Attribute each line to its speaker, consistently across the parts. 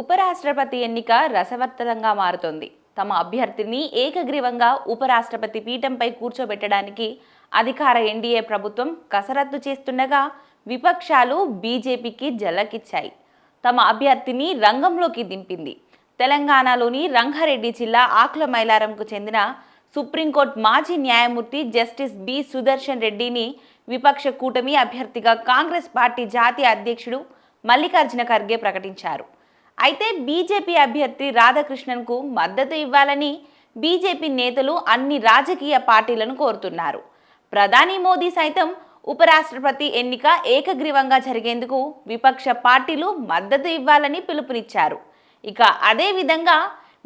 Speaker 1: ఉపరాష్ట్రపతి ఎన్నిక రసవర్తనంగా మారుతోంది. తమ అభ్యర్థిని ఏకగ్రీవంగా ఉపరాష్ట్రపతి పీఠంపై కూర్చోబెట్టడానికి అధికార ఎన్డీఏ ప్రభుత్వం కసరత్తు చేస్తుండగా విపక్షాలు బీజేపీకి జల్లకిచ్చాయి. తమ అభ్యర్థిని రంగంలోకి దింపింది. తెలంగాణలోని రంగారెడ్డి జిల్లా ఆకుల మైలారంకు చెందిన సుప్రీంకోర్టు మాజీ న్యాయమూర్తి జస్టిస్ బి సుదర్శన్ రెడ్డిని విపక్ష కూటమి అభ్యర్థిగా కాంగ్రెస్ పార్టీ జాతీయ అధ్యక్షుడు మల్లికార్జున ఖర్గే ప్రకటించారు. అయితే బీజేపీ అభ్యర్థి రాధాకృష్ణన్కు మద్దతు ఇవ్వాలని బీజేపీ నేతలు అన్ని రాజకీయ పార్టీలను కోరుతున్నారు. ప్రధాని మోదీ సైతం ఉపరాష్ట్రపతి ఎన్నిక ఏకగ్రీవంగా జరిగేందుకు విపక్ష పార్టీలు మద్దతు ఇవ్వాలని పిలుపునిచ్చారు. ఇక అదేవిధంగా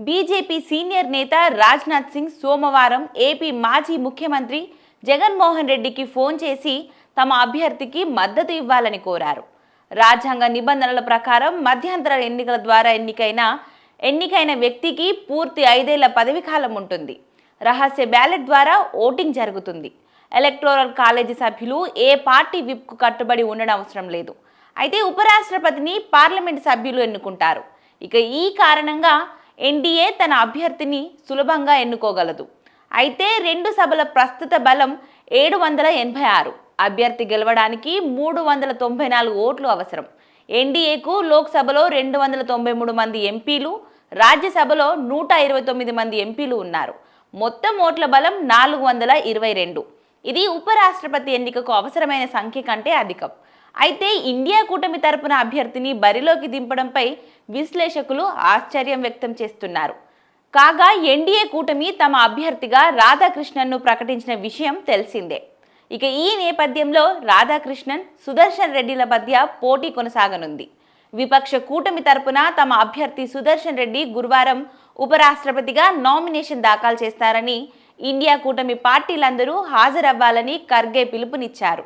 Speaker 1: బీజేపీ సీనియర్ నేత రాజ్నాథ్ సింగ్ సోమవారం ఏపీ మాజీ ముఖ్యమంత్రి జగన్మోహన్ రెడ్డికి ఫోన్ చేసి తమ అభ్యర్థికి మద్దతు ఇవ్వాలని కోరారు. రాజ్యాంగ నిబంధనల ప్రకారం మధ్యంతర ఎన్నికల ద్వారా ఎన్నికైన ఎన్నికైన వ్యక్తికి పూర్తి ఐదేళ్ళ పదవి కాలం ఉంటుంది. రహస్య బ్యాలెట్ ద్వారా ఓటింగ్ జరుగుతుంది. ఎలక్టోరల్ కాలేజీ సభ్యులు ఏ పార్టీ విప్కు కట్టుబడి ఉండడం అవసరం లేదు. అయితే ఉపరాష్ట్రపతిని పార్లమెంట్ సభ్యులు ఎన్నుకుంటారు. ఇక ఈ కారణంగా ఎన్డీఏ తన అభ్యర్థిని సులభంగా ఎన్నుకోగలదు. అయితే రెండు సభల ప్రస్తుత బలం ఏడు వందల ఎనభై ఆరు. అభ్యర్థి గెలవడానికి మూడు వందల తొంభై నాలుగు ఓట్లు అవసరం. ఎన్డీఏకు లోక్సభలో రెండు వందల తొంభై మూడు మంది ఎంపీలు రాజ్యసభలో నూట ఇరవై తొమ్మిది మంది ఎంపీలు ఉన్నారు. మొత్తం ఓట్ల బలం నాలుగు వందల ఇరవై రెండు. ఇది ఉపరాష్ట్రపతి ఎన్నికకు అవసరమైన సంఖ్య కంటే అధికం. అయితే ఇండియా కూటమి తరపున అభ్యర్థిని బరిలోకి దింపడంపై విశ్లేషకులు ఆశ్చర్యం వ్యక్తం చేస్తున్నారు. కాగా ఎన్డీఏ కూటమి తమ అభ్యర్థిగా రాధాకృష్ణన్ను ప్రకటించిన విషయం తెలిసిందే. ఇక ఈ నేపథ్యంలో రాధాకృష్ణన్ సుదర్శన్ రెడ్డిల మధ్య పోటీ కొనసాగనుంది. విపక్ష కూటమి తరపున తమ అభ్యర్థి సుదర్శన్ రెడ్డి గురువారం ఉపరాష్ట్రపతిగా నామినేషన్ దాఖలు చేస్తారని ఇండియా కూటమి పార్టీలందరూ హాజరవ్వాలని ఖర్గే పిలుపునిచ్చారు.